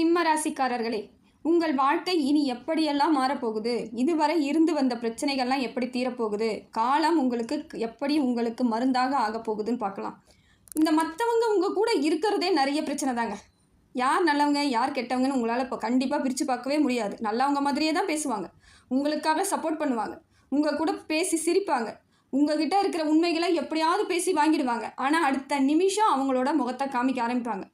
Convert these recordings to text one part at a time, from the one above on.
சிம்ம ராசிக்காரர்களே உங்கள் வாழ்க்கை இனி எப்படியெல்லாம் மாறப்போகுது? இதுவரை இருந்து வந்த பிரச்சனைகள்லாம் எப்படி தீரப்போகுது? காலம் உங்களுக்கு எப்படி உங்களுக்கு மருந்தாக ஆகப் போகுதுன்னு பார்க்கலாம். இந்த மற்றவங்க உங்கள் கூட இருக்கிறதே நிறைய பிரச்சனை தாங்க. யார் நல்லவங்க யார் கெட்டவங்கன்னு உங்களால் இப்போ கண்டிப்பாக பிரித்து பார்க்கவே முடியாது. நல்லவங்க மாதிரியே தான் பேசுவாங்க. உங்களுக்காக சப்போர்ட் பண்ணுவாங்க. உங்கள் கூட பேசி சிரிப்பாங்க. உங்ககிட்ட இருக்கிற உண்மைகளை எப்படியாவது பேசி வாங்கிடுவாங்க. ஆனால் அடுத்த நிமிஷம் அவங்களோட முகத்தை காமிக்க ஆரம்பிப்பாங்க.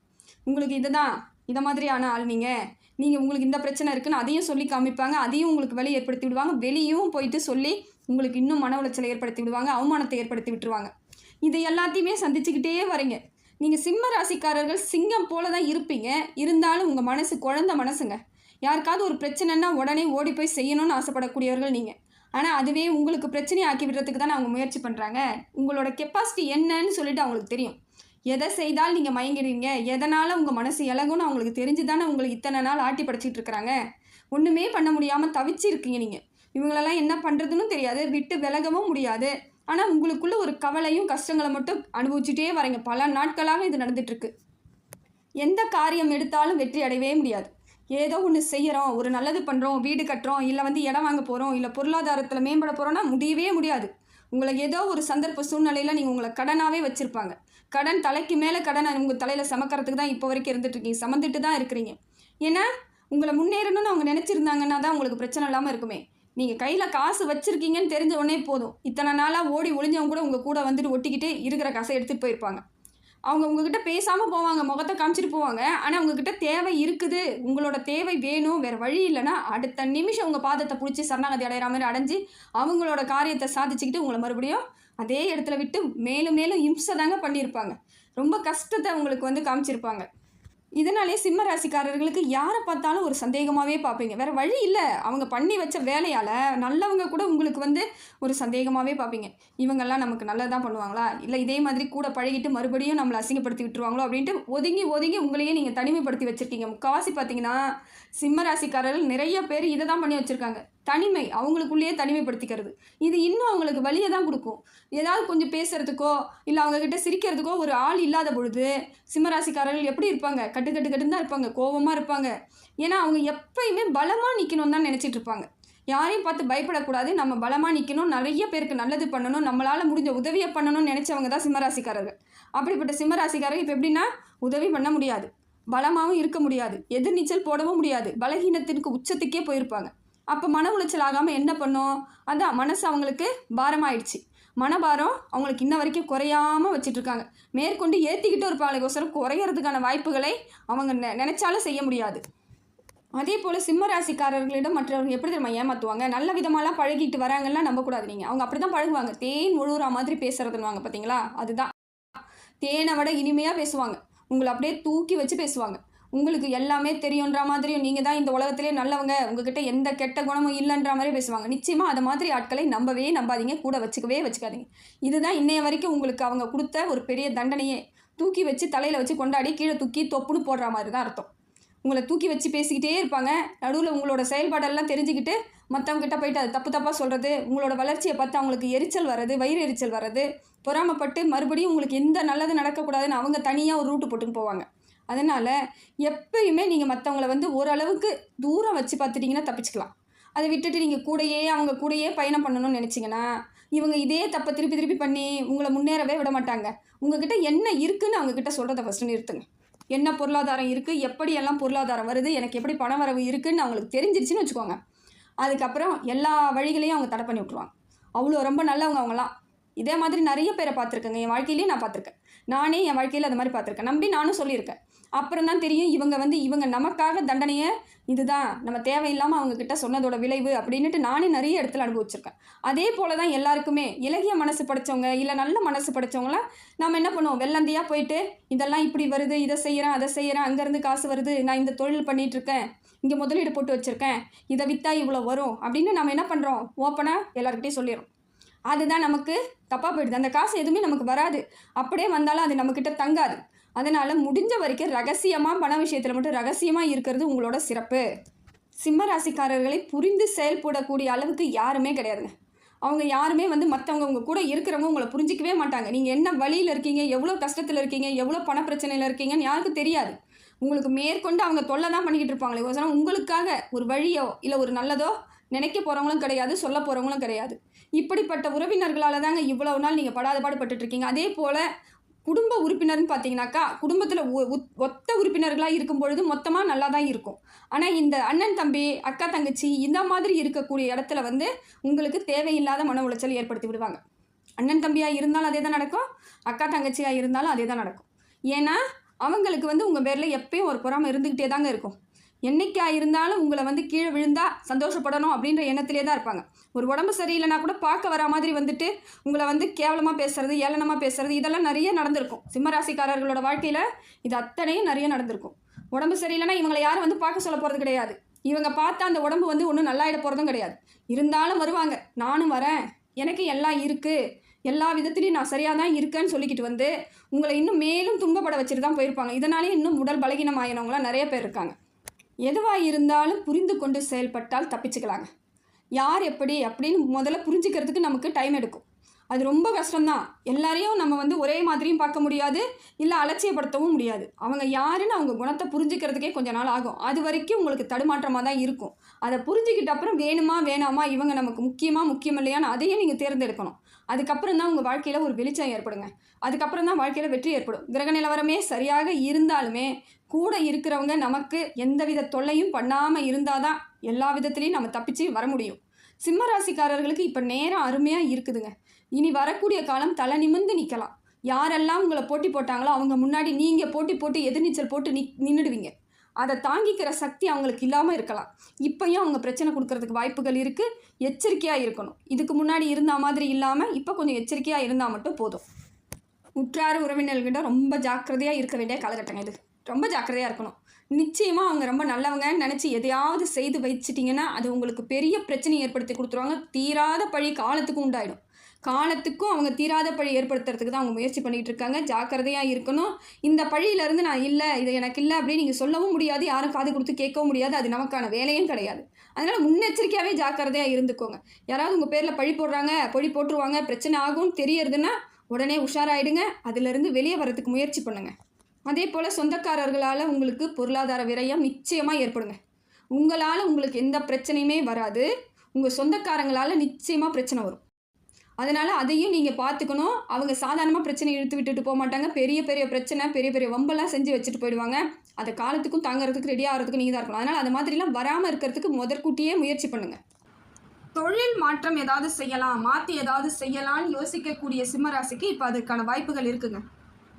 உங்களுக்கு இதுதான். இதை மாதிரியான ஆள் நீங்கள் நீங்கள் உங்களுக்கு இந்த பிரச்சனை இருக்குன்னு அதையும் சொல்லி காமிப்பாங்க. அதையும் உங்களுக்கு வழி ஏற்படுத்தி விடுவாங்க. வெளியும் போயிட்டு சொல்லி உங்களுக்கு இன்னும் மன உளைச்சலை ஏற்படுத்தி விடுவாங்க. அவமானத்தை ஏற்படுத்தி விட்டுருவாங்க. இதை எல்லாத்தையுமே சந்திச்சுக்கிட்டே வரீங்க. நீங்கள் சிம்ம ராசிக்காரர்கள் சிங்கம் போல தான் இருப்பீங்க. இருந்தாலும் உங்கள் மனசு குழந்த மனசுங்க. யாருக்காவது ஒரு பிரச்சனைன்னா உடனே ஓடி போய் செய்யணும்னு ஆசைப்படக்கூடியவர்கள் நீங்கள் ஆனால் அதுவே உங்களுக்கு பிரச்சனையை ஆக்கி விடுறதுக்கு தான் அவங்க முயற்சி பண்ணுறாங்க உங்களோட கெப்பாசிட்டி என்னன்னு சொல்லிட்டு அவங்களுக்கு தெரியும். எதை செய்தால் நீங்கள் மயங்கிடுவீங்க? எதனால் உங்கள் மனசு இலகும்னு அவங்களுக்கு தெரிஞ்சு தானே உங்களுக்கு இத்தனை நாள் ஆட்டி படைச்சிட்டு இருக்கிறாங்க? ஒன்றுமே பண்ண முடியாமல் தவிச்சிருக்கீங்க நீங்கள் இவங்களெல்லாம் என்ன பண்ணுறதுன்னு தெரியாது. விட்டு விலகவும் முடியாது. ஆனால் உங்களுக்குள்ள ஒரு கவலையும் கஷ்டங்களை மட்டும் அனுபவிச்சுட்டே வரீங்க. பல நாட்களாக இது நடந்துட்டுருக்கு. எந்த காரியம் எடுத்தாலும் வெற்றி அடையவே முடியாது. ஏதோ ஒன்று செய்கிறோம் ஒரு நல்லது பண்ணுறோம் வீடு கட்டுறோம். இல்லை வந்து இடம் வாங்க போகிறோம் இல்லை பொருளாதாரத்தில் மேம்பட போகிறோன்னா முடியவே முடியாது. உங்களை ஏதோ ஒரு சந்தர்ப்ப சூழ்நிலையில் நீங்கள் உங்களை கடனாகவே வச்சுருப்பாங்க. கடன் தலைக்கு மேலே கடன் உங்கள் தலையில் சமக்கிறதுக்கு தான் இப்போ வரைக்கும் இருந்துட்டு இருக்கீங்க. சமந்துட்டு தான் இருக்கிறீங்க. ஏன்னா உங்களை முன்னேறணும்னு அவங்க நினச்சிருந்தாங்கன்னா தான் உங்களுக்கு பிரச்சனை இல்லாமல் இருக்குமே. நீங்கள் கையில் காசு வச்சுருக்கீங்கன்னு தெரிஞ்ச உடனே போதும். இத்தனை நாளாக ஓடி ஒளிஞ்சவங்க கூட உங்கள் கூட வந்துட்டு ஒட்டிக்கிட்டு இருக்கிற காசை எடுத்துகிட்டு போயிருப்பாங்க. அவங்க உங்ககிட்ட பேசாமல் போவாங்க முகத்தை காமிச்சிட்டு போவாங்க. ஆனால் உங்ககிட்ட தேவை இருக்குது. உங்களோட தேவை வேணும். வேறு வழி இல்லைன்னா அடுத்த நிமிஷம் உங்கள் பாதத்தை பிடிச்சி சரணாகதி அடைகிற மாதிரி அடைஞ்சு அவங்களோட காரியத்தை சாதிச்சுக்கிட்டு உங்களை மறுபடியும் அதே இடத்துல விட்டு மேலும் மேலும் இம்சை தாங்க பண்ணியிருப்பாங்க. ரொம்ப கஷ்டத்தை அவங்களுக்கு வந்து காமிச்சிருப்பாங்க. இதனாலே சிம்ம ராசிக்காரர்களுக்கு யாரை பார்த்தாலும் ஒரு சந்தேகமாகவே பார்ப்பீங்க. வேறு வழி இல்லை. அவங்க பண்ணி வச்ச வேலையால் நல்லவங்க கூட உங்களுக்கு வந்து ஒரு சந்தேகமாகவே பார்ப்பீங்க. இவங்கெல்லாம் நமக்கு நல்லதான் பண்ணுவாங்களா? இல்லை இதே மாதிரி கூட பழகிட்டு மறுபடியும் நம்மளை அசிங்கப்படுத்தி விட்டுருவாங்களோ அப்படின்ட்டு ஒதுங்கி ஒதுங்கி உங்களையே நீங்கள் தனிமைப்படுத்தி வச்சுருக்கீங்க. முக்கால்வாசி பார்த்தீங்கன்னா சிம்ம ராசிக்காரர்கள் நிறைய பேர் இதை தான் பண்ணி வச்சுருக்காங்க. தனிமை அவங்களுக்குள்ளேயே தனிமைப்படுத்திக்கிறது. இது இன்னும் அவங்களுக்கு வழியை தான் கொடுக்கும். ஏதாவது கொஞ்சம் பேசுகிறதுக்கோ இல்லை அவங்கக்கிட்ட சிரிக்கிறதுக்கோ ஒரு ஆள் இல்லாத பொழுது சிம்மராசிக்காரர்கள் எப்படி இருப்பாங்க? கட்டு கட்டு கட்டுன்னு தான் இருப்பாங்க. கோபமாக இருப்பாங்க. ஏன்னா அவங்க எப்பயுமே பலமாக நிற்கணும்னு தான் நினச்சிட்டு இருப்பாங்க. யாரையும் பார்த்து பயப்படக்கூடாது. நம்ம பலமாக நிற்கணும் நிறைய பேருக்கு நல்லது பண்ணணும். நம்மளால் முடிஞ்ச உதவியை பண்ணணும்னு நினச்சவங்க தான் சிம்மராசிக்காரர்கள். அப்படிப்பட்ட சிம்மராசிக்காரர்கள் இப்போ எப்படின்னா உதவி பண்ண முடியாது. பலமாகவும் இருக்க முடியாது. எதிர்நீச்சல் போடவும் முடியாது. பலகீனத்திற்கு உச்சத்துக்கே போயிருப்பாங்க. அப்போ மன உளைச்சல் ஆகாமல் என்ன பண்ணும்? அதான் மனசு அவங்களுக்கு பாரமாயிடுச்சு. மனபாரம் அவங்களுக்கு இன்ன வரைக்கும் குறையாமல் வச்சிட்ருக்காங்க. மேற்கொண்டு ஏற்றிக்கிட்டு இருப்பாங்களுக்கோசரம் குறையிறதுக்கான வாய்ப்புகளை அவங்க நெ நினச்சாலும் செய்ய முடியாது. அதே போல் சிம்ம ராசிக்காரர்களிடம் மற்றவர்கள் எப்படி தெரியுமா ஏமாற்றுவாங்க நல்ல விதமாலாம் பழகிட்டு வராங்கலாம் நம்பக்கூடாது நீங்கள் அவங்க அப்படி தான் பழகுவாங்க. தேன் முழுகிற மாதிரி பேசுகிறதுன்னுவாங்க பார்த்தீங்களா அதுதான். தேனை விட இனிமையாக பேசுவாங்க. உங்களை அப்படியே தூக்கி வச்சு பேசுவாங்க. உங்களுக்கு எல்லாமே தெரியுன்ற மாதிரியும் நீங்கள் தான் இந்த உலகத்திலே நல்லவங்க. உங்ககிட்ட எந்த கெட்ட குணமும் இல்லைன்ற மாதிரி பேசுவாங்க. நிச்சயமாக அதை மாதிரி ஆட்களை நம்பவே நம்பாதீங்க. கூட வச்சுக்கவே வச்சுக்காதீங்க. இதுதான் இன்னைய வரைக்கும் உங்களுக்கு அவங்க கொடுத்த ஒரு பெரிய தண்டனையே. தூக்கி வச்சு தலையில் வச்சு கொண்டாடி கீழே தூக்கி தொப்புன்னு போடுற மாதிரி தான் அர்த்தம். உங்களை தூக்கி வச்சு பேசிக்கிட்டே இருப்பாங்க. நடுவில் உங்களோட செயல்பாடெல்லாம் தெரிஞ்சுக்கிட்டு மற்றவங்ககிட்ட போயிட்டு அது தப்பு தப்பாக சொல்கிறது உங்களோட வளர்ச்சியை பார்த்து அவங்களுக்கு எரிச்சல் வர்றது வயிறு எரிச்சல் வர்றது பொறாமப்பட்டு மறுபடியும் உங்களுக்கு எந்த நல்லது நடக்கக்கூடாதுன்னு அவங்க தனியாக ஒரு ரூட்டு போட்டுன்னு போவாங்க. அதனால் எப்பயுமே நீங்கள் மற்றவங்கள வந்து ஓரளவுக்கு தூரம் வச்சு பார்த்துட்டிங்கன்னா தப்பிச்சுக்கலாம். அதை விட்டுட்டு நீங்கள் கூடயே அவங்க கூடயே பயணம் பண்ணணும்னு நினச்சிங்கன்னா இவங்க இதே தப்பை திருப்பி திருப்பி பண்ணி உங்களை முன்னேறவே விட மாட்டாங்க. உங்ககிட்ட என்ன இருக்குதுன்னு அவங்கக்கிட்ட சொல்கிறத ஃபஸ்ட்டு நிறுத்துங்க. என்ன பொருளாதாரம் இருக்குது எப்படியெல்லாம் பொருளாதாரம் வருது? எனக்கு எப்படி பண வரவு இருக்குதுன்னு அவங்களுக்கு தெரிஞ்சிருச்சுன்னு வச்சுக்கோங்க. அதுக்கப்புறம் எல்லா வழிகளையும் அவங்க தடை பண்ணி விட்ருவாங்க அவ்வளோ ரொம்ப நல்லவங்க அவங்களாம் இதே மாதிரி நிறைய பேரை பார்த்துருக்கேங்க. என் வாழ்க்கையிலேயே நான் பார்த்துருக்கேன். நானே என் வாழ்க்கையில் அது மாதிரி பார்த்துருக்கேன். நம்பி நானும் சொல்லியிருக்கேன். அப்புறம் தான் தெரியும் இவங்க வந்து இவங்க நமக்காக தண்டனையை இதுதான் நம்ம தேவையில்லாமல் அவங்கக்கிட்ட சொன்னதோட விளைவு அப்படின்ட்டு நானே நிறைய இடத்துல அனுபவிச்சிருக்கேன். அதே போல தான் எல்லாருக்குமே இலகிய மனசு படைச்சவங்க இல்லை நல்ல மனசு படைச்சவங்களாம் நம்ம என்ன பண்ணுவோம்? வெள்ளந்தியாக போயிட்டு இதெல்லாம் இப்படி வருது இதை செய்கிறேன் அதை செய்கிறேன் அங்கேருந்து காசு வருது நான் இந்த தொழில் பண்ணிகிட்ருக்கேன் இங்கே முதலீடு போட்டு வச்சுருக்கேன் இதை விற்றா இவ்வளோ வரும் அப்படின்னு நம்ம என்ன பண்ணுறோம் ஓப்பனாக எல்லாருக்கிட்டையும் சொல்லிடுறோம். அதுதான் நமக்கு தப்பாக போயிடுது. அந்த காசு எதுவுமே நமக்கு வராது. அப்படியே வந்தாலும் அது நம்மக்கிட்ட தங்காது. அதனால் முடிஞ்ச வரைக்கும் ரகசியமாக பண விஷயத்தில் மட்டும் ரகசியமாக இருக்கிறது உங்களோட சிறப்பு. சிம்ம ராசிக்காரர்களை புரிந்து செயல்படக்கூடிய அளவுக்கு யாருமே கிடையாதுங்க. அவங்க யாருமே வந்து மற்றவங்க உங்கள் கூட இருக்கிறவங்க உங்களை புரிஞ்சிக்கவே மாட்டாங்க. நீங்கள் என்ன வழியில் இருக்கீங்க எவ்வளோ கஷ்டத்தில் இருக்கீங்க எவ்வளோ பண பிரச்சனையில் இருக்கீங்கன்னு யாருக்கும் தெரியாது. உங்களுக்கு மேற்கொண்டு அவங்க தொல்லை தான் பண்ணிக்கிட்டு இருப்பாங்களே ஒசரம் உங்களுக்காக ஒரு வழியோ இல்லை ஒரு நல்லதோ நினைக்க போகிறவங்களும் கிடையாது சொல்ல போகிறவங்களும் கிடையாது. இப்படிப்பட்ட உறவினர்களால் தாங்க இவ்வளவு நாள் நீங்கள் படாத பாடுபட்டுருக்கீங்க இருக்கீங்க. அதே போல் குடும்ப உறுப்பினர்னு பார்த்தீங்கன்னாக்கா குடும்பத்தில் ஒத்த உறுப்பினர்களாக இருக்கும் பொழுது மொத்தமாக நல்லா தான் இருக்கும். ஆனால் இந்த அண்ணன் தம்பி அக்கா தங்கச்சி இந்த மாதிரி இருக்கக்கூடிய இடத்துல வந்து உங்களுக்கு தேவையில்லாத மன உளைச்சல் ஏற்படுத்தி விடுவாங்க. அண்ணன் தம்பியாக இருந்தாலும் அதே தான் நடக்கும். அக்கா தங்கச்சியாக இருந்தாலும் அதே தான் நடக்கும். ஏன்னா அவங்களுக்கு வந்து உங்கள் பேரில் எப்பயும் ஒரு பொறாமல் இருந்துக்கிட்டே தாங்க இருக்கும். என்றைக்கா இருந்தாலும் உங்களை வந்து கீழே விழுந்தா சந்தோஷப்படணும் அப்படின்ற எண்ணத்திலே தான் இருப்பாங்க. ஒரு உடம்பு சரியில்லைனா கூட பார்க்க வர மாதிரி வந்துட்டு உங்களை வந்து கேவலமாக பேசுறது ஏளனமாக பேசுறது இதெல்லாம் நிறைய நடந்திருக்கும். சிம்மராசிக்காரர்களோட வாழ்க்கையில் இது அத்தனையும் நிறைய நடந்திருக்கும். உடம்பு சரியில்லைனா இவங்களை யாரும் வந்து பார்க்க சொல்ல போகிறது கிடையாது. இவங்க பார்த்தா அந்த உடம்பு வந்து ஒன்றும் நல்லாயிட போகிறதும் கிடையாது. இருந்தாலும் வருவாங்க. நானும் வரேன். எனக்கு எல்லாம் இருக்குது எல்லா விதத்துலையும் நான் சரியாக தான் இருக்கேன்னு சொல்லிக்கிட்டு வந்து உங்களை இன்னும் மேலும் துன்பப்பட வச்சுட்டு தான் போயிருப்பாங்க. இதனாலே இன்னும் உடல் பலகீனம் ஆகினவங்களாம் நிறைய பேர் இருக்காங்க. எதுவாக இருந்தாலும் புரிந்து கொண்டு செயல்பட்டால் தப்பிச்சுக்கலாங்க. யார் எப்படி அப்படின்னு முதல்ல புரிஞ்சுக்கிறதுக்கு நமக்கு டைம் எடுக்கும். அது ரொம்ப கஷ்டம்தான். எல்லாரையும் நம்ம வந்து ஒரே மாதிரியும் பார்க்க முடியாது இல்லை அலட்சியப்படுத்தவும் முடியாது. அவங்க யாருன்னு அவங்க குணத்தை புரிஞ்சுக்கிறதுக்கே கொஞ்ச நாள் ஆகும். அது வரைக்கும் உங்களுக்கு தடுமாற்றமாக தான் இருக்கும். அதை புரிஞ்சுக்கிட்ட அப்புறம் வேணுமா வேணாமா இவங்க நமக்கு முக்கியமாக முக்கியம் இல்லையான்னு அதையும் நீங்கள் தேர்ந்தெடுக்கணும். அதுக்கப்புறம் தான் உங்கள் வாழ்க்கையில் ஒரு வெளிச்சம் ஏற்படுங்க. அதுக்கப்புறம் தான் வாழ்க்கையில் வெற்றி ஏற்படும். கிரக நிலவரமே சரியாக இருந்தாலுமே கூட இருக்கிறவங்க நமக்கு எந்தவித தொல்லையும் பண்ணாமல் இருந்தால் தான் எல்லா விதத்துலேயும் நம்ம தப்பிச்சு வர முடியும். சிம்ம ராசிக்காரர்களுக்கு இப்போ நேரம் அருமையாக இருக்குதுங்க. இனி வரக்கூடிய காலம் தலை நிமிர்ந்து நிற்கலாம் யாரெல்லாம் உங்களை போட்டி போட்டாங்களோ அவங்க முன்னாடி நீங்கள் போட்டி போட்டு எதிர்நீச்சல் போட்டு நி நின்றுடுவீங்க அதை தாங்கிக்கிற சக்தி அவங்களுக்கு இல்லாமல் இருக்கலாம். இப்போயும் அவங்க பிரச்சனை கொடுக்கறதுக்கு வாய்ப்புகள் இருக்குது எச்சரிக்கையாக இருக்கணும். இதுக்கு முன்னாடி இருந்தால் மாதிரி இல்லாமல் இப்போ கொஞ்சம் எச்சரிக்கையாக இருந்தால் மட்டும் போதும். உற்றார் உறவினர்கிட்ட ரொம்ப ஜாக்கிரதையாக இருக்க வேண்டிய காலகட்டங்க இது. ரொம்ப ஜாக்கிரதையாக இருக்கணும். நிச்சயமாக அவங்க ரொம்ப நல்லவங்கன்னு நினச்சி எதையாவது செய்து வச்சிட்டிங்கன்னா அது உங்களுக்கு பெரிய பிரச்சனை ஏற்படுத்தி கொடுத்துருவாங்க. தீராத பழி காலத்துக்கும் உண்டாயிடும். காலத்துக்கும் அவங்க தீராத பழி ஏற்படுத்துறதுக்கு தான் அவங்க முயற்சி பண்ணிகிட்டு இருக்காங்க. ஜாக்கிரதையாக இருக்கணும். இந்த பழியிலேருந்து நான் இல்லை இது எனக்கு இல்லை அப்படின்னு நீங்கள் சொல்லவும் முடியாது. யாரும் காது கொடுத்து கேட்கவும் முடியாது. அது நமக்கான வேலையும் கிடையாது. அதனால் முன்னெச்சரிக்கையாகவே ஜாக்கிரதையாக இருந்துக்கோங்க. யாராவது உங்கள் பேரில் பழி போடுறாங்க பழி போட்டுருவாங்க பிரச்சனை ஆகும்னு தெரியறதுன்னா உடனே உஷாராயிடுங்க. அதிலிருந்து வெளியே வரதுக்கு முயற்சி பண்ணுங்கள் அதே போல் சொந்தக்காரர்களால் உங்களுக்கு பொருளாதார விரயம் நிச்சயமாக ஏற்படுங்க. உங்களால் உங்களுக்கு எந்த பிரச்சனையுமே வராது. உங்கள் சொந்தக்காரங்களால் நிச்சயமாக பிரச்சனை வரும். அதனால் அதையும் நீங்கள் பார்த்துக்கணும். அவங்க சாதாரணமாக பிரச்சனை இழுத்து விட்டுட்டு போக மாட்டாங்க. பெரிய பெரிய பிரச்சனை பெரிய பெரிய வம்பெல்லாம் செஞ்சு வச்சுட்டு போயிடுவாங்க. அதை காலத்துக்கும் தாங்கிறதுக்கு ரெடி ஆகிறதுக்கு நீங்கள் தான் இருக்கணும். அதனால் அது மாதிரிலாம் வராமல் இருக்கிறதுக்கு முதற்கூட்டியே முயற்சி பண்ணுங்கள் தொழில் மாற்றம் ஏதாவது செய்யலாம். மாற்றி ஏதாவது செய்யலாம்னு யோசிக்கக்கூடிய சிம்மராசிக்கு இப்போ அதுக்கான வாய்ப்புகள் இருக்குங்க.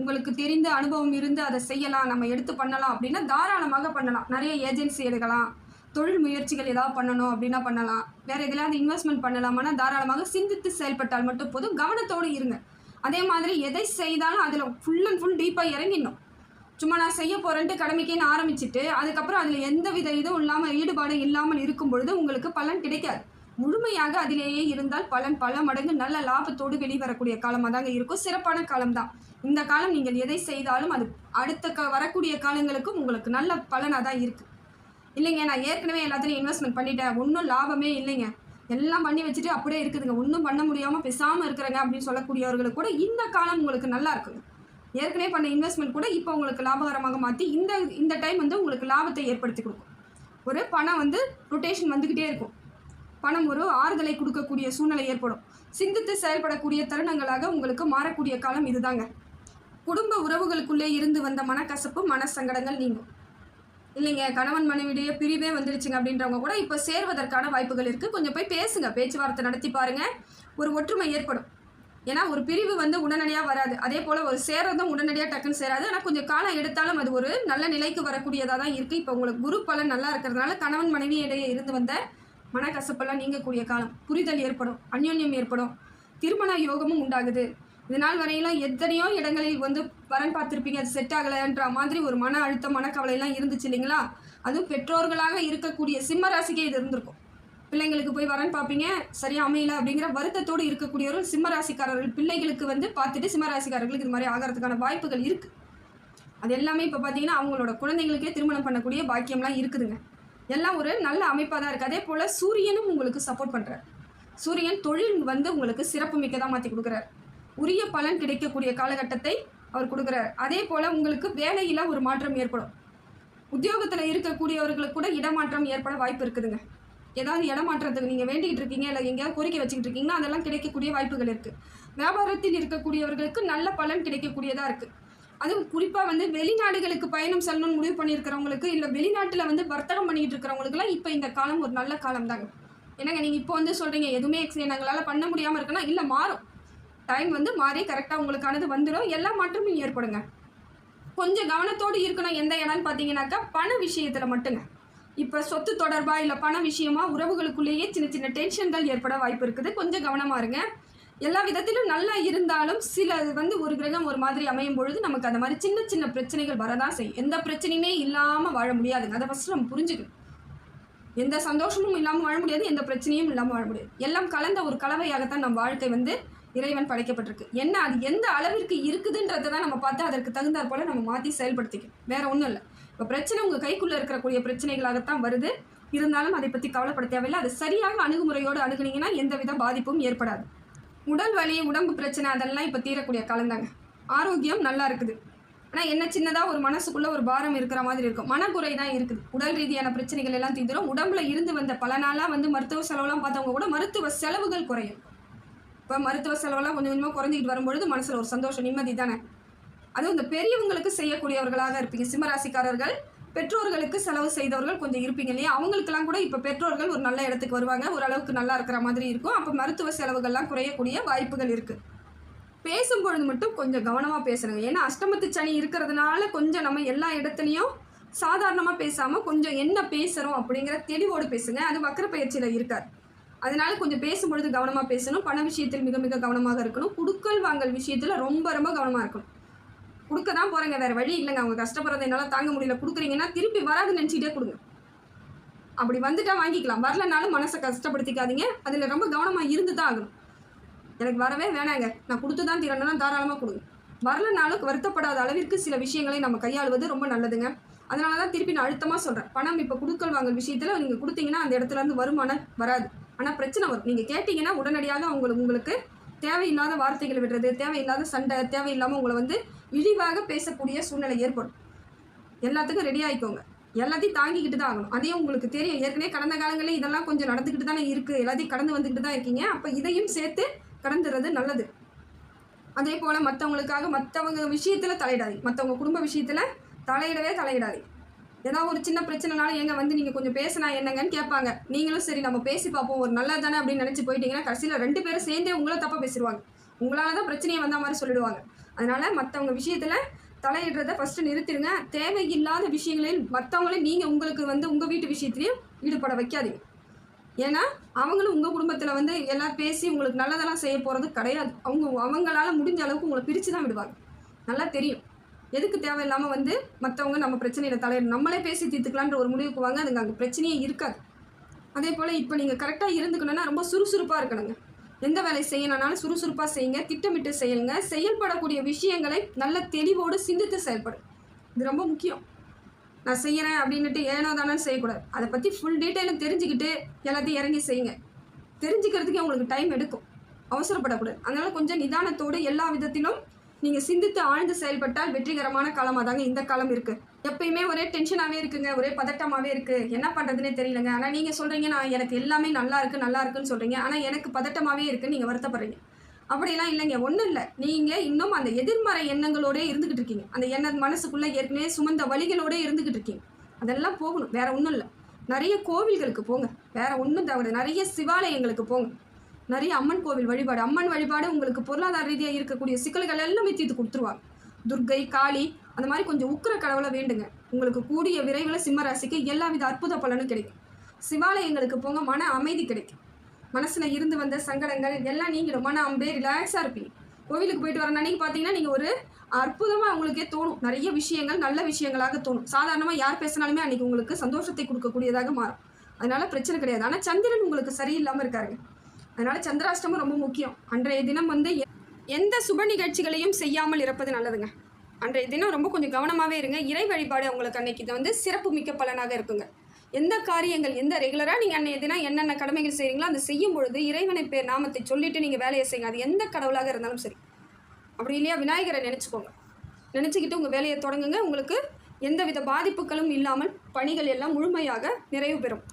உங்களுக்கு தெரிந்த அனுபவம் இருந்து அதை செய்யலாம். நம்ம எடுத்து பண்ணலாம் அப்படின்னா தாராளமாக பண்ணலாம். நிறைய ஏஜென்சி எடுக்கலாம். தொழில் முயற்சிகள் ஏதாவது பண்ணணும் அப்படின்னா பண்ணலாம். வேறு எதுலையாவது இன்வெஸ்ட்மெண்ட் பண்ணலாமான்னா தாராளமாக சிந்தித்து செயல்பட்டால் மட்டும் போதும். கவனத்தோடு இருங்க. அதே மாதிரி எதை செய்தாலும் அதில் ஃபுல் அண்ட் ஃபுல் டீப்பாக இறங்கிடணும். சும்மா நான் செய்ய போகிறேன்ட்டு கடமைக்கேன்னு ஆரம்பிச்சுட்டு அதுக்கப்புறம் அதில் எந்த வித இதுவும் இல்லாமல் ஈடுபாடு இல்லாமல் இருக்கும் பொழுது உங்களுக்கு பலன் கிடைக்காது. முழுமையாக அதிலேயே இருந்தால் பலன் பல மடங்கு நல்ல லாபத்தோடு வெளிவரக்கூடிய காலமாக தாங்க இருக்கும். சிறப்பான காலம் தான். இந்த காலம் நீங்கள் எதை செய்தாலும் அது அடுத்த க வரக்கூடிய காலங்களுக்கும் உங்களுக்கு நல்ல பலனாக தான் இருக்குது இல்லைங்க நான் ஏற்கனவே எல்லாத்துலையும் இன்வெஸ்ட்மெண்ட் பண்ணிட்டேன். ஒன்றும் லாபமே இல்லைங்க. எல்லாம் பண்ணி வச்சுட்டு அப்படியே இருக்குதுங்க. ஒன்றும் பண்ண முடியாமல் பேசாமல் இருக்கிறேங்க அப்படின்னு சொல்லக்கூடியவர்களுக்கு கூட இந்த காலம் உங்களுக்கு நல்லா இருக்குங்க ஏற்கனவே பண்ண இன்வெஸ்ட்மெண்ட் கூட இப்போ உங்களுக்கு லாபகரமாக மாற்றி இந்த இந்த டைம் வந்து உங்களுக்கு லாபத்தை ஏற்படுத்தி கொடுக்கும். ஒரு பணம் வந்து ரொட்டேஷன் வந்துக்கிட்டே இருக்கும். பணம் ஒரு ஆறுதலை கொடுக்கக்கூடிய சூழ்நிலை ஏற்படும். சிந்தித்து செயல்படக்கூடிய தருணங்களாக உங்களுக்கு மாறக்கூடிய காலம் இதுதாங்க. குடும்ப உறவுகளுக்குள்ளே இருந்து வந்த மனக்கசப்பு மன சங்கடங்கள் நீங்கும். இல்லைங்க கணவன் மனைவிடைய பிரிவே வந்துடுச்சுங்க அப்படின்றவங்க கூட இப்போ சேர்வதற்கான வாய்ப்புகள் இருக்குது கொஞ்சம் போய் பேசுங்க பேச்சுவார்த்தை நடத்தி பாருங்கள் ஒரு ஒற்றுமை ஏற்படும். ஏன்னா ஒரு பிரிவு வந்து உடனடியாக வராது. அதே போல் ஒரு சேரதும் உடனடியாக டக்குன்னு சேராது. ஆனால் கொஞ்சம் காலம் எடுத்தாலும் அது ஒரு நல்ல நிலைக்கு வரக்கூடியதாக தான் இருக்குது இப்போ உங்களுக்கு குரு பலன் நல்லா இருக்கிறதுனால கணவன் மனைவி இடையே இருந்து வந்த மனக்கசப்பெல்லாம் நீங்கக்கூடிய காலம். புரிதல் ஏற்படும் அந்யோன்யம் ஏற்படும். திருமண யோகமும் உண்டாகுது. இது நாள் எத்தனையோ இடங்களில் வந்து வரன் பார்த்துருப்பீங்க அது செட் ஆகலைன்ற மாதிரி ஒரு மன அழுத்தம் மனக்கவலையெல்லாம் இருந்துச்சு இல்லைங்களா? அதுவும் பெற்றோர்களாக இருக்கக்கூடிய சிம்ம ராசிக்கே இது இருந்திருக்கும். பிள்ளைங்களுக்கு போய் வரன் பார்ப்பீங்க சரியா அமையல அப்படிங்கிற வருத்தத்தோடு இருக்கக்கூடியவர்கள் சிம்ம ராசிக்காரர்கள் பிள்ளைகளுக்கு வந்து பார்த்துட்டு சிம்ம ராசிக்காரர்களுக்கு இது மாதிரி ஆகிறதுக்கான வாய்ப்புகள் இருக்குது அது எல்லாமே இப்போ பார்த்தீங்கன்னா அவங்களோட குழந்தைங்களுக்கே திருமணம் பண்ணக்கூடிய பாக்கியம்லாம் இருக்குதுங்க. எல்லாம் ஒரு நல்ல அமைப்பாக தான் இருக்குது அதே போல் சூரியனும் உங்களுக்கு சப்போர்ட் பண்ணுறார் சூரியன் தொழில் வந்து உங்களுக்கு சிறப்பு மிக்கதாக மாற்றி கொடுக்குறாரு. உரிய பலன் கிடைக்கக்கூடிய காலகட்டத்தை அவர் கொடுக்குறார். அதே போல் உங்களுக்கு வேலையில் ஒரு மாற்றம் ஏற்படும். உத்தியோகத்தில் இருக்கக்கூடியவர்களுக்கு கூட இடமாற்றம் ஏற்பட வாய்ப்பு இருக்குதுங்க. ஏதாவது இடமாற்றத்துக்கு நீங்கள் வேண்டிகிட்டு இருக்கீங்க இல்லை எங்கேயாவது கோரிக்கை வச்சுக்கிட்டு இருக்கீங்கன்னா அதெல்லாம் கிடைக்கக்கூடிய வாய்ப்புகள் இருக்குது வியாபாரத்தில் இருக்கக்கூடியவர்களுக்கு நல்ல பலன் கிடைக்கக்கூடியதாக இருக்குது அதுவும் குறிப்பாக வந்து வெளிநாடுகளுக்கு பயணம் செல்லணும்னு முடிவு பண்ணியிருக்கிறவங்களுக்கு இல்லை வெளிநாட்டில் வந்து வர்த்தகம் பண்ணிட்டு இருக்கிறவங்களுக்குலாம் இப்போ இந்த காலம் ஒரு நல்ல காலம் தாங்க என்னங்க நீங்கள் இப்போ வந்து சொல்கிறீங்க எதுவுமே எக்ஸ் எங்களால் பண்ண முடியாமல் இருக்குன்னா இல்லை மாறும். டைம் வந்து மாறி கரெக்டாக உங்களுக்கானது வந்துடும் எல்லா மாற்றமும் ஏற்படுங்க. கொஞ்சம் கவனத்தோடு இருக்கணும் எந்த இடம்னு பார்த்தீங்கன்னாக்கா பண விஷயத்தில் மட்டுங்க. இப்போ சொத்து தொடர்பாக இல்லை பண விஷயமா உறவுகளுக்குள்ளேயே சின்ன சின்ன டென்ஷன்கள் ஏற்பட வாய்ப்பு இருக்குது. கொஞ்சம் கவனமாக இருங்க. எல்லா விதத்திலும் நல்லா இருந்தாலும் சில வந்து ஒரு கிரகம் ஒரு மாதிரி அமையும் பொழுது நமக்கு அந்த மாதிரி சின்ன சின்ன பிரச்சனைகள் வரதான் செய்யும். எந்த பிரச்சனையுமே இல்லாமல் வாழ முடியாதுங்க. அதை ஃபஸ்ட்டு நம்ம புரிஞ்சுக்கணும். எந்த சந்தோஷமும் இல்லாமல் வாழ முடியாது எந்த பிரச்சனையும் இல்லாமல் வாழ முடியாது. எல்லாம் கலந்த ஒரு கலவையாகத்தான் நம் வாழ்க்கை வந்து இறைவன் படைக்கப்பட்டிருக்கு. என்ன அது எந்த அளவிற்கு இருக்குதுன்றதை தான் நம்ம பார்த்து அதற்கு தகுந்தாற் போல நம்ம மாற்றி செயல்படுத்திக்கணும். வேற ஒன்றும் இல்லை. இப்போ பிரச்சனை உங்கள் கைக்குள்ளே இருக்கக்கூடிய பிரச்சனைகளாகத்தான் வருது. இருந்தாலும் அதை பற்றி கவலைப்பட தேவையில்லை. அது சரியாக அணுகுமுறையோடு அணுகுனீங்கன்னா எந்தவித பாதிப்பும் ஏற்படாது. உடல் வலி உடம்பு பிரச்சனை அதெல்லாம் இப்போ தீரக்கூடிய காலந்தாங்க ஆரோக்கியம் நல்லா இருக்குது. ஆனால் என்ன சின்னதாக ஒரு மனசுக்குள்ளே ஒரு பாரம் இருக்கிற மாதிரி இருக்கும். மனக்குறை தான் இருக்குது. உடல் ரீதியான பிரச்சனைகள் எல்லாம் தீந்துரும். உடம்புல இருந்து வந்த பல நாளாக வந்து மருத்துவ செலவுலாம் பார்த்தவங்க கூட மருத்துவ செலவுகள் குறையும். இப்போ மருத்துவ செலவெல்லாம் கொஞ்சம் கொஞ்சமாக குறைஞ்சிக்கிட்டு வரும்பொழுது மனசில் ஒரு சந்தோஷம் நிம்மதி தானே? அதுவும் இந்த பெரியவங்களுக்கு செய்யக்கூடியவர்களாக இருப்பீங்க. சிம்மராசிக்காரர்கள் பெற்றோர்களுக்கு செலவு செய்தவர்கள் கொஞ்சம் இருப்பீங்க இல்லையா? அவங்களுக்கெல்லாம் கூட இப்போ பெற்றோர்கள் ஒரு நல்ல இடத்துக்கு வருவாங்க. ஓரளவுக்கு நல்லா இருக்கிற மாதிரி இருக்கும். அப்போ மருத்துவ செலவுகள்லாம் குறையக்கூடிய வாய்ப்புகள் இருக்குது பேசும்பொழுது மட்டும் கொஞ்சம் கவனமாக பேசுகிறேங்க ஏன்னா அஷ்டமத்து சனி இருக்கிறதுனால கொஞ்சம் நம்ம எல்லா இடத்துலையும் சாதாரணமாக பேசாமல் கொஞ்சம் என்ன பேசுகிறோம் அப்படிங்கிற தெளிவோடு பேசுங்க. அது வக்கர பயிற்சியில் இருக்கார் அதனால கொஞ்சம் பேசும்பொழுது கவனமாக பேசணும். பண விஷயத்தில் மிக மிக கவனமாக இருக்கணும். குடுக்கல் வாங்கல் விஷயத்தில் ரொம்ப ரொம்ப கவனமாக இருக்கணும். கொடுக்க தான் போகிறேங்க வேறு வழி இல்லைங்க. அவங்க கஷ்டப்படுறத என்னால் தாங்க முடியல. கொடுக்குறீங்கன்னா திருப்பி வராதுன்னு நினச்சிக்கிட்டே கொடுங்க. அப்படி வந்துட்டா வாங்கிக்கலாம். வரலனாலும் மனசை கஷ்டப்படுத்திக்காதீங்க. அதில் ரொம்ப கவனமாக இருந்து தான் ஆகணும். எனக்கு வரவே வேணாங்க. நான் கொடுத்து தான் தீரணும்னா தாராளமாக கொடுங்க. வரலனாலும் வருத்தப்படாத அளவிற்கு சில விஷயங்களை நம்ம கையாளுவது ரொம்ப நல்லதுங்க. அதனால தான் திருப்பி நான் அழுத்தமாக சொல்கிறேன் பணம் இப்போ கொடுக்கல் வாங்கல் விஷயத்தில் நீங்கள் கொடுத்தீங்கன்னா அந்த இடத்துல இருந்து வருமானம் வராது. ஆனால் பிரச்சனை வரும். நீங்கள் கேட்டிங்கன்னா உடனடியாக உங்களுக்கு உங்களுக்கு தேவையில்லாத வார்த்தைகள் விடுறது தேவையில்லாத சண்டை தேவையில்லாமல் உங்களை வந்து இழிவாக பேசக்கூடிய சூழ்நிலை ஏற்படும். எல்லாத்துக்கும் ரெடி ஆகிக்கோங்க எல்லாத்தையும் தாங்கிக்கிட்டு தான் ஆகணும். அதையும் உங்களுக்கு தெரியும். ஏற்கனவே கடந்த காலங்களில் இதெல்லாம் கொஞ்சம் நடந்துக்கிட்டு தானே இருக்குது எல்லாத்தையும் கடந்து வந்துக்கிட்டு தான் இருக்கீங்க. அப்போ இதையும் சேர்த்து கடந்துடுறது நல்லது. அதே போல் மற்றவங்களுக்காக மற்றவங்க விஷயத்தில் தலையிடாது மற்றவங்க குடும்ப விஷயத்தில் தலையிடவே தலையிடாது ஏதாவது ஒரு சின்ன பிரச்சனைனால எங்க வந்து நீங்கள் கொஞ்சம் பேசினா என்னங்கன்னு கேட்பாங்க. நீங்களும் சரி நம்ம பேசி பார்ப்போம். ஒரு நல்லது தானே அப்படின்னு நினச்சி போயிட்டீங்கன்னா கடைசியில் ரெண்டு பேரும் சேர்ந்தே உங்களை தப்பாக பேசிடுவாங்க. உங்களால தான் பிரச்சனையை வந்த மாதிரி சொல்லிடுவாங்க. அதனால் மற்றவங்க விஷயத்தில் தலையிடுறத ஃபஸ்ட்டு நிறுத்திடுங்க. தேவையில்லாத விஷயங்களில் மற்றவங்களே நீங்கள் உங்களுக்கு வந்து உங்கள் வீட்டு விஷயத்துலையும் ஈடுபட வைக்காதீங்க. ஏன்னா அவங்களும் உங்கள் குடும்பத்தில் வந்து எல்லாம் பேசி உங்களுக்கு நல்லதெல்லாம் செய்ய போகிறது கிடையாது. அவங்க அவங்களால முடிஞ்ச அளவுக்கு உங்களை பிரித்து தான் விடுவாங்க. நல்லா தெரியும். எதுக்கு தேவையில்லாமல் வந்து மற்றவங்க நம்ம பிரச்சனையில் தலையிட நம்மளே பேசி தீர்த்துக்கலான்ற ஒரு முடிவுக்கு வாங்க. அதுங்க அங்கே பிரச்சனையே இருக்காது. அதே போல் இப்போ நீங்கள் கரெக்டாக இருந்துக்கணும்னா ரொம்ப சுறுசுறுப்பாக இருக்கணுங்க. எந்த வேலை செய்யணும்னாலும் சுறுசுறுப்பாக செய்யுங்க. திட்டமிட்டு செய்யுங்க. செயல்படக்கூடிய விஷயங்களை நல்ல தெளிவோடு சிந்தித்து செயல்படும் இது ரொம்ப முக்கியம். நான் செய்கிறேன் அப்படின்ட்டு ஏனோ தானே செய்யக்கூடாது. அதை பற்றி ஃபுல் டீட்டெயிலும் தெரிஞ்சுக்கிட்டு எல்லாத்தையும் இறங்கி செய்யுங்க. தெரிஞ்சுக்கிறதுக்கே உங்களுக்கு டைம் எடுக்கும். அவசரப்படக்கூடாது. அதனால் கொஞ்சம் நிதானத்தோடு எல்லா விதத்திலும் நீங்கள் சிந்தித்து ஆழ்ந்து செயல்பட்டால் வெற்றிகரமான காலமாக தாங்க இந்த காலம் இருக்குது எப்பயுமே ஒரே டென்ஷனாகவே இருக்குங்க ஒரே பதட்டமாகவே இருக்குது என்ன பண்ணுறதுனே தெரியலங்க. ஆனால் நீங்கள் சொல்கிறீங்க நான் எனக்கு எல்லாமே நல்லா இருக்குது நல்லா இருக்குன்னு சொல்கிறீங்க ஆனால் எனக்கு பதட்டமாகவே இருக்குன்னு நீங்கள் வருத்தப்படுறீங்க. அப்படியெல்லாம் இல்லைங்க ஒன்றும் இல்லை. நீங்கள் இன்னும் அந்த எதிர்மறை எண்ணங்களோடே இருந்துக்கிட்டு இருக்கீங்க. அந்த எண்ண மனசுக்குள்ளே ஏற்கனவே சுமந்த வழிகளோடே இருந்துக்கிட்டு இருக்கீங்க. அதெல்லாம் போகணும் வேறு ஒன்றும் இல்லை. நிறைய கோவில்களுக்கு போங்க வேறு ஒன்றும் தவிர நிறைய சிவாலயங்களுக்கு போங்க. நிறைய அம்மன் கோவில் வழிபாடு. அம்மன் வழிபாடு உங்களுக்கு பொருளாதார ரீதியாக இருக்கக்கூடிய சிக்கல்கள் எல்லாமே தீர்த்து கொடுத்துருவாங்க. துர்க்கை காளி அந்த மாதிரி கொஞ்சம் உக்கிர கடவுளை வேண்டுங்க. உங்களுக்கு கூடிய விரைவில் சிம்மராசிக்கு எல்லா வித அற்புத பலனும் கிடைக்கும். சிவாலயங்களுக்கு போங்க மன அமைதி கிடைக்கும். மனசில் இருந்து வந்த சங்கடங்கள் எல்லாம் நீங்கிடும். மன அம்பே ரிலாக்ஸாக இருப்பீங்க. கோவிலுக்கு போயிட்டு வர அன்னைக்கு பார்த்தீங்கன்னா நீங்கள் ஒரு அற்புதமாக உங்களுக்கே தோணும். நிறைய விஷயங்கள் நல்ல விஷயங்களாக தோணும். சாதாரணமாக யார் பேசினாலுமே அன்றைக்கி உங்களுக்கு சந்தோஷத்தை கொடுக்கக்கூடியதாக மாறும். அதனால் பிரச்சனை கிடையாது. ஆனால் சந்திரன் உங்களுக்கு சரியில்லாமல் இருக்காருங்க. அதனால் சந்திராஷ்டமம் ரொம்ப முக்கியம். அன்றைய தினம் வந்து எ- எந்த சுப நிகழ்ச்சிகளையும் செய்யாமல் இருப்பது நல்லதுங்க. அன்றைய தினம் ரொம்ப கொஞ்சம் கவனமாகவே இருங்க. இறை வழிபாடு உங்களுக்கு அன்னைக்கு இது வந்து சிறப்பு மிக்க பலனாக இருக்குங்க. எந்த காரியங்கள் எந்த ரெகுலராக நீங்கள் அன்றைய தினம் என்னென்ன கடமைகள் செய்கிறீங்களோ அந்த செய்யும் பொழுது இறைவனை பேர் நாமத்தை சொல்லிவிட்டு நீங்கள் வேலையை செய்யுங்க. அது எந்த கடவுளாக இருந்தாலும் சரி. அப்படி இல்லையா? விநாயகரை நினச்சிக்கோங்க. நினச்சிக்கிட்டு உங்கள் வேலையை தொடங்குங்க. உங்களுக்கு எந்தவித பாதிப்புகளும் இல்லாமல் பணிகள் எல்லாம் முழுமையாக நிறைவு பெறும்.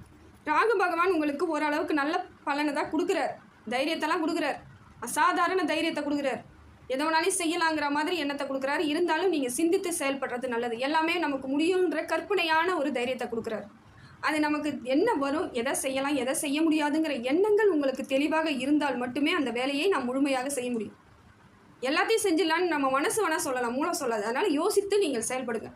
ராகு பகவான் உங்களுக்கு ஓரளவுக்கு நல்ல பலனை தான் கொடுக்குறார். தைரியத்தெல்லாம் கொடுக்குறார். அசாதாரண தைரியத்தை கொடுக்குறார். எதை வேணாலும் செய்யலாங்கிற மாதிரி எண்ணத்தை கொடுக்குறாரு. இருந்தாலும் நீங்கள் சிந்தித்து செயல்படுறது நல்லது. எல்லாமே நமக்கு முடியுன்ற கற்பனையான ஒரு தைரியத்தை கொடுக்குறாரு. அது நமக்கு என்ன வரும் எதை செய்யலாம் எதை செய்ய முடியாதுங்கிற எண்ணங்கள் உங்களுக்கு தெளிவாக இருந்தால் மட்டுமே அந்த வேலையை நாம் முழுமையாக செய்ய முடியும். எல்லாத்தையும் செஞ்சிடலான்னு நம்ம மனசு வேணால் சொல்லலாம் மூளை சொல்லாது. அதனால் யோசித்து நீங்கள் செயல்படுங்க.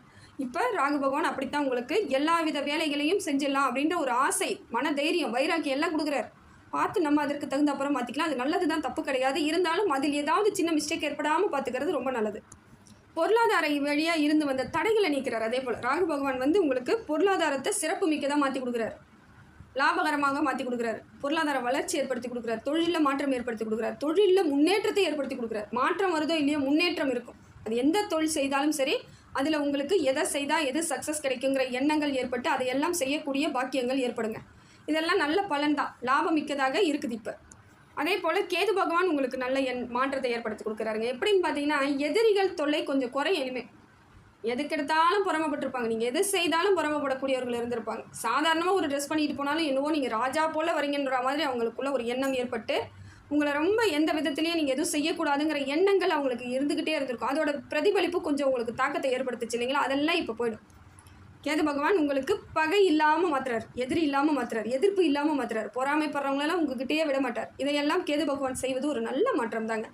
இப்போ ராகு பகவான் அப்படித்தான் உங்களுக்கு எல்லா வித வேலைகளையும் செஞ்சிடலாம் அப்படின்ற ஒரு ஆசை மன தைரியம் வைராக்கியம் எல்லாம் கொடுக்குறாரு. பார்த்து நம்ம அதற்கு தகுந்த அப்புறம் மாற்றிக்கலாம் அது நல்லது தான் தப்பு கிடையாது. இருந்தாலும் அதில் ஏதாவது சின்ன மிஸ்டேக் ஏற்படாமல் பார்த்துக்கிறது ரொம்ப நல்லது. பொருளாதார வழியாக இருந்து வந்த தடைகளை நீக்கிறார். அதே போல் ராகு பகவான் வந்து உங்களுக்கு பொருளாதாரத்தை சிறப்பு மிக்கதாக மாற்றி கொடுக்குறாரு. லாபகரமாக மாற்றி கொடுக்குறாரு. பொருளாதார வளர்ச்சி ஏற்படுத்தி கொடுக்குறாரு. தொழிலில் மாற்றம் ஏற்படுத்தி கொடுக்குறாரு. தொழிலில் முன்னேற்றத்தை ஏற்படுத்தி கொடுக்குறாரு. மாற்றம் வருதோ இல்லையோ முன்னேற்றம் இருக்கும். அது எந்த தொழில் செய்தாலும் சரி அதில் உங்களுக்கு எதை செய்தால் எது சக்ஸஸ் கிடைக்குங்கிற எண்ணங்கள் ஏற்பட்டு அதையெல்லாம் செய்யக்கூடிய பாக்கியங்கள் ஏற்படுங்க. இதெல்லாம் நல்ல பலன்தான். லாபம் மிக்கதாக இருக்குது இப்போ. அதே போல் கேது பகவான் உங்களுக்கு நல்ல என் மாற்றத்தை ஏற்படுத்தி கொடுக்குறாருங்க. எப்படின்னு பார்த்தீங்கன்னா எதிரிகள் தொல்லை கொஞ்சம் குறையும் இனிமே எதுக்கெடுத்தாலும் புறமப்பட்டிருப்பாங்க. நீங்கள் எது செய்தாலும் புறமப்படக்கூடியவர்கள் இருந்திருப்பாங்க. சாதாரணமாக ஒரு ட்ரெஸ் பண்ணிட்டு போனாலும் என்னவோ நீங்கள் ராஜா போல் வரீங்கன்ற மாதிரி அவங்களுக்குள்ள ஒரு எண்ணம் ஏற்பட்டு உங்களை ரொம்ப எந்த விதத்துலேயும் நீங்கள் எதுவும் செய்யக்கூடாதுங்கிற எண்ணங்கள் அவங்களுக்கு இருந்துக்கிட்டே இருந்திருக்கும். அதோட பிரதிபலிப்பு கொஞ்சம் உங்களுக்கு தாக்கத்தை ஏற்படுத்துச்சு இல்லைங்களா? அதெல்லாம் இப்போ போயிடும். கேது பகவான் உங்களுக்கு பகை இல்லாமல் மாத்துறார் எதிரி இல்லாமல் மாத்துறார் எதிர்ப்பு இல்லாமல் மாத்துறார். பொறாமைப்படுறவங்களெல்லாம் உங்ககிட்டயே விட மாட்டார். இதையெல்லாம் கேது பகவான் செய்வது ஒரு நல்ல மாற்றம் தாங்க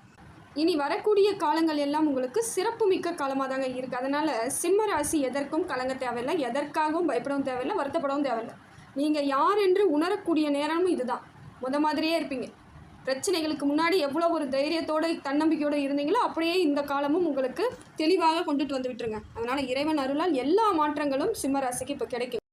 இனி வரக்கூடிய காலங்கள் எல்லாம் உங்களுக்கு சிறப்புமிக்க காலமாக தாங்க இருக்குது அதனால் சிம்ம ராசி எதற்கும் கலங்க தேவையில்லை எதற்காகவும் பயப்படவும் தேவையில்லை வருத்தப்படவும் தேவையில்லை. நீங்கள் யார் என்று உணரக்கூடிய நேரமும் இதுதான். முத மாதிரியே இருப்பீங்க. பிரச்சனைகளுக்கு முன்னாடி எவ்வளோ ஒரு தைரியத்தோடு தன்னம்பிக்கையோடு இருந்தீங்களோ அப்படியே இந்த காலமும் உங்களுக்கு தெளிவாக கொண்டுட்டு வந்து விட்டுருங்க. அதனால் இறைவன் அருளால் எல்லா மாற்றங்களும் சிம்மராசிக்கு இப்போ கிடைக்கும்.